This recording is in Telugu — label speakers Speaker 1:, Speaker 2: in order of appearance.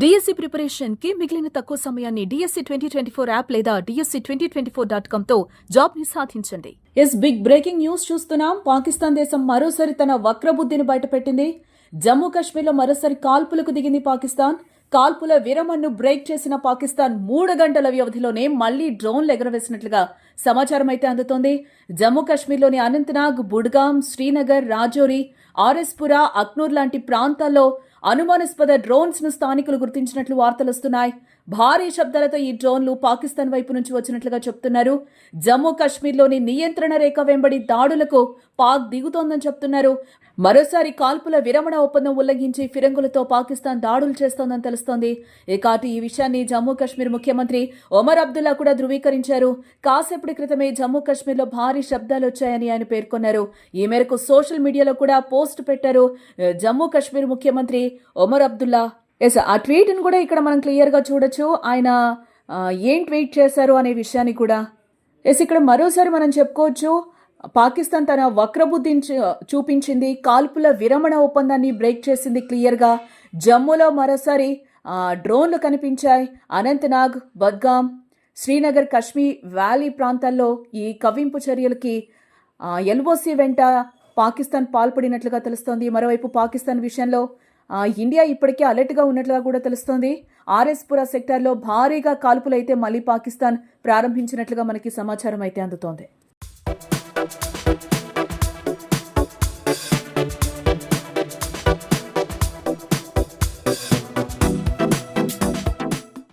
Speaker 1: డిఎస్సి ప్రిపరేషన్కి మిగిలిన తక్కువ సమయాన్ని DSC twenty twenty four app లేదా DSC twenty twenty four dot కామ్తో జాబ్ని సాధించండి. ఎస్ బిగ్ బ్రేకింగ్ న్యూస్ చూస్తున్నాం. పాకిస్తాన్ దేశం మరోసారి తన వక్రబుద్ధిని బయటపెట్టింది. జమ్మూ కాశ్మీర్లో మరోసారి కాల్పులకు దిగింది పాకిస్తాన్. కాల్పుల విరమణను బ్రేక్ చేసిన పాకిస్తాన్ మూడు గంటల వ్యవధిలోనే మళ్ళీ డ్రోన్లు ఎగరవేసినట్లుగా సమాచారం అయితే అందుతోంది. జమ్మూ కాశ్మీర్లోని అనంతనాగ్ బుడ్గాం శ్రీనగర్ రాజౌరి ఆర్ఎస్పురా అక్నూర్ లాంటి ప్రాంతాల్లో అనుమానాస్పద డ్రోన్స్ను స్థానికులు గుర్తించినట్లు వార్తలు వస్తున్నాయి భారీ శబ్దాలతో ఈ డ్రోన్లు పాకిస్తాన్ వైపు నుంచి వచ్చినట్లుగా చెప్తున్నారు. జమ్మూ కాశ్మీర్లోని నియంత్రణ రేఖ వెంబడి దాడులకు పాక్ దిగుతోందని చెప్తున్నారు. మరోసారి కాల్పుల విరమణ ఒప్పందం ఉల్లంఘించి ఫిరంగులతో పాకిస్తాన్ దాడులు చేస్తోందని తెలుస్తోంది. ఇక అటు ఈ విషయాన్ని జమ్మూ కాశ్మీర్ ముఖ్యమంత్రి ఒమర్ అబ్దుల్లా కూడా ధృవీకరించారు. కాసేపటి క్రితమే జమ్మూ కాశ్మీర్లో భారీ శబ్దాలు వచ్చాయని ఆయన పేర్కొన్నారు. ఈ మేరకు సోషల్ మీడియాలో కూడా పోస్ట్ పెట్టారు. జమ్మూ కాశ్మీర్ ముఖ్యమంత్రి ఒమర్ అబ్దుల్లా. ఎస్ ఆ ట్వీట్ని కూడా ఇక్కడ మనం క్లియర్గా చూడొచ్చు. ఆయన ఏం ట్వీట్ చేశారు అనే విషయాన్ని కూడా. ఎస్ ఇక్కడ మరోసారి మనం చెప్పుకోవచ్చు. పాకిస్తాన్ తన వక్రబుద్ధిని చూపించింది. కాల్పుల విరమణ ఒప్పందాన్ని బ్రేక్ చేసింది క్లియర్గా. జమ్మూలో మరోసారి డ్రోన్లు కనిపించాయి. అనంతనాగ్ బద్గాం శ్రీనగర్ కశ్మీర్ వ్యాలీ ప్రాంతాల్లో ఈ కవ్వింపు చర్యలకి ఎల్ఓసి వెంట పాకిస్తాన్ పాల్పడినట్లుగా తెలుస్తోంది. మరోవైపు పాకిస్తాన్ విషయంలో ఇండియా ఇప్పటికే అలర్ట్గా ఉన్నట్లుగా కూడా తెలుస్తోంది. ఆర్ఎస్పురా సెక్టార్లో భారీగా కాల్పులైతే మళ్ళీ పాకిస్తాన్ ప్రారంభించినట్లుగా మనకి సమాచారం అయితే అందుతోంది.